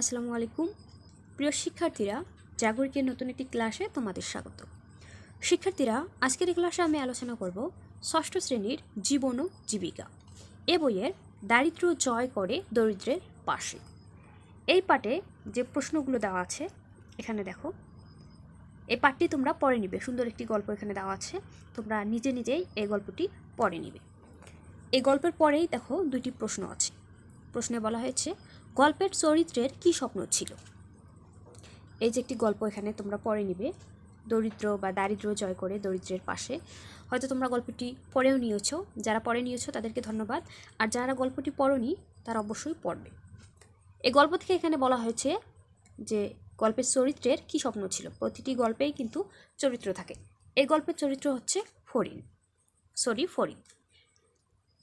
আসসালামু আলাইকুম। প্রিয় শিক্ষার্থীরা, জাগরিকের নতুন একটি ক্লাসে তোমাদের স্বাগত। শিক্ষার্থীরা, আজকের এই ক্লাসে আমি আলোচনা করব ষষ্ঠ শ্রেণির জীবন ও জীবিকা। এ বইয়ের দারিদ্র জয় করে দরিদ্রের পাশে। এই পাঠে যে প্রশ্নগুলো দেওয়া আছে, এখানে দেখো। এই পাঠটি তোমরা পড়ে নিবে। সুন্দর একটি গল্প এখানে দেওয়া আছে। তোমরা নিজে নিজেই এই গল্পটি পড়ে নিবে। এই গল্পের পরেই দেখো দুটি প্রশ্ন আছে। প্রশ্নে বলা হয়েছে গল্পের চরিত্রের কি স্বপ্ন ছিল? এই যে একটি গল্প এখানে তোমরা পড়ে নিবে। দরিদ্র বা দারিদ্র জয় করে দরিদ্রের পাশে। হয়তো তোমরা গল্পটি পড়েও নিয়েছো। যারা পড়ে নিয়েছো তাদেরকে ধন্যবাদ। আর যারা গল্পটি পড়নি, তারা অবশ্যই পড়বে। এই গল্প থেকে এখানে বলা হয়েছে যে গল্পের চরিত্রের কি স্বপ্ন ছিল। প্রতিটি গল্পেই কিন্তু চরিত্র থাকে। এই গল্পের চরিত্র হচ্ছে ফরিদ সরি, ফরিদ।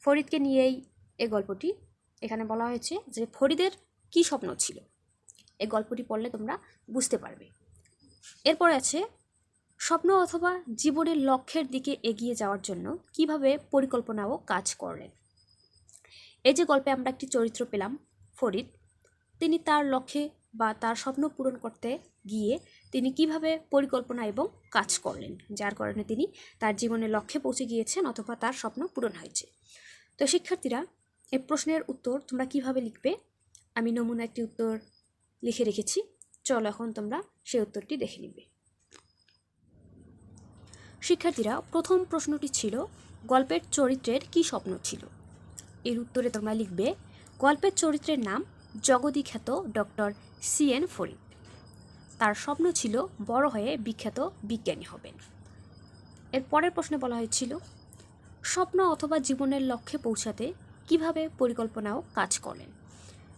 ফরিদকে নিয়েই এই গল্পটি এখানে বলা হয়েছে যে ফরিদের কি স্বপ্ন ছিল? এই গল্পটি পড়লে তোমরা বুঝতে পারবে। এরপরে আছে, স্বপ্ন অথবা জীবনের লক্ষ্যের দিকে এগিয়ে যাওয়ার জন্য কীভাবে পরিকল্পনা ও কাজ করলেন এই যে গল্পে আমরা একটি চরিত্র পেলাম, ফরিদ। তিনি তার লক্ষ্যে বা তার স্বপ্ন পূরণ করতে গিয়ে তিনি কীভাবে পরিকল্পনা এবং কাজ করলেন, যার কারণে তিনি তার জীবনের লক্ষ্যে পৌঁছে গিয়েছেন অথবা তার স্বপ্ন পূরণ হয়েছে। তো শিক্ষার্থীরা এই প্রশ্নের উত্তর তোমরা কীভাবে লিখবে? আমি নমুনা একটি উত্তর লিখে রেখেছি। চলো এখন তোমরা সেই উত্তরটি দেখে নিবে। শিক্ষার্থীরা, প্রথম প্রশ্নটি ছিল, গল্পের চরিত্রের কি স্বপ্ন ছিল? এর উত্তরে তোমরা লিখবে, গল্পের চরিত্রের নাম জগদী খ্যাত ডক্টর সি এন ফরিদ। তার স্বপ্ন ছিল, বড় হয়ে বিখ্যাত বিজ্ঞানী হবেন। এর পরের প্রশ্নে বলা হয়েছিল, স্বপ্ন অথবা জীবনের লক্ষ্যে পৌঁছাতে কীভাবে পরিকল্পনাও কাজ করেন।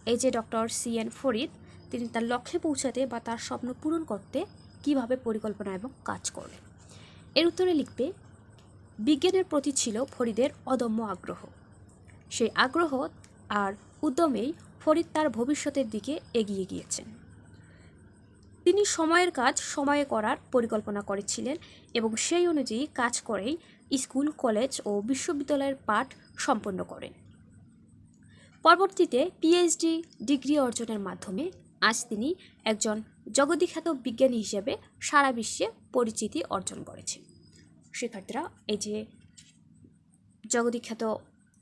এই যে ডক্টর সি এন ফরিদ, তিনি তার লক্ষ্যে পৌঁছাতে বা তার স্বপ্ন পূরণ করতে কীভাবে পরিকল্পনা এবং কাজ করলেন এর উত্তরে লিখবে, বিজ্ঞানের প্রতি ছিল ফরিদের অদম্য আগ্রহ। সেই আগ্রহ আর উদ্যমেই ফরিদ তার ভবিষ্যতের দিকে এগিয়ে গিয়েছেন। তিনি সময়ের কাজ সময়ে করার পরিকল্পনা করেছিলেন এবং সেই অনুযায়ী কাজ করেই স্কুল, কলেজ ও বিশ্ববিদ্যালয়ের পাঠ সম্পন্ন করেন। পরবর্তীতে পিএইচডি ডিগ্রি অর্জনের মাধ্যমে আজ তিনি একজন জগদীখ্যাত বিজ্ঞানী হিসেবে সারা বিশ্বে পরিচিতি অর্জন করেছে শিক্ষার্থীরা, এই যে জগদীখ্যাত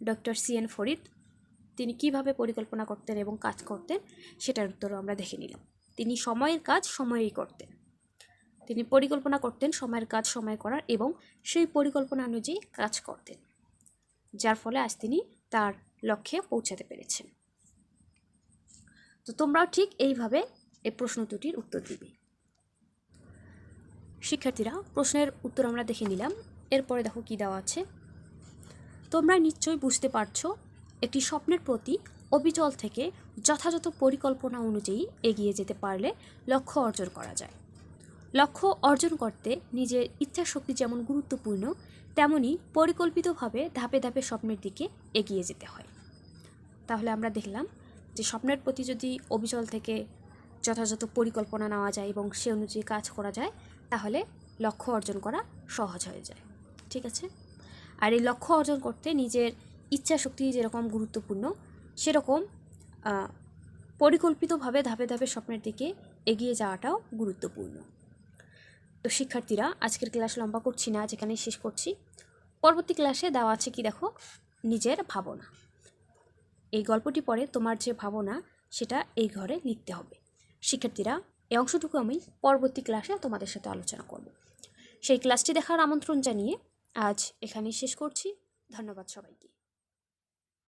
ডক্টর সি এন ফরিদ, তিনি কীভাবে পরিকল্পনা করতেন এবং কাজ করতেন, সেটার উত্তরও আমরা দেখে নিলাম। তিনি সময়ের কাজ সময়েই করতেন। তিনি পরিকল্পনা করতেন সময়ের কাজ সময় করার এবং সেই পরিকল্পনা অনুযায়ী কাজ করতেন। যার ফলে আজ তিনি তার লক্ষ্যে পৌঁছাতে পেরেছেন তো তোমরাও ঠিক এইভাবে এই প্রশ্ন দুটির উত্তর দিবে। শিক্ষার্থীরা, প্রশ্নের উত্তর আমরা দেখে নিলাম। এরপরে দেখো কি দেওয়া আছে। তোমরা নিশ্চয়ই বুঝতে পারছ, একটি স্বপ্নের প্রতি অবিচল থেকে যথাযথ পরিকল্পনা অনুযায়ী এগিয়ে যেতে পারলে লক্ষ্য অর্জন করা যায়। লক্ষ্য অর্জন করতে নিজের ইচ্ছা শক্তি যেমন গুরুত্বপূর্ণ, তেমনি পরিকল্পিতভাবে ধাপে ধাপে স্বপ্নের দিকে এগিয়ে যেতে হয়। তাহলে আমরা দেখলাম যে স্বপ্নের প্রতি যদি অবিচল থেকে যথাযথ পরিকল্পনা নেওয়া যায় এবং সে অনুযায়ী কাজ করা যায়, তাহলে লক্ষ্য অর্জন করা সহজ হয়ে যায়। ঠিক আছে? আর এই লক্ষ্য অর্জন করতে নিজের ইচ্ছা শক্তি যেরকম গুরুত্বপূর্ণ, সেরকম পরিকল্পিতভাবে ধাপে ধাপে স্বপ্নের দিকে এগিয়ে যাওয়াটাও গুরুত্বপূর্ণ। তো শিক্ষার্থীরা, আজকের ক্লাস লম্বা করছি না যেখানে শেষ করছি। পরবর্তী ক্লাসে দেওয়া আছে কি দেখো? নিজের ভাবনা। এই গল্পটি পড়ে তোমার যে ভাবনা, সেটা এই ঘরে লিখতে হবে। শিক্ষার্থীরা, এই অংশটুকু আমি পরবর্তী ক্লাসে তোমাদের সাথে আলোচনা করব। সেই ক্লাসটি দেখার আমন্ত্রণ জানিয়ে আজ এখানেই শেষ করছি। ধন্যবাদ সবাইকে।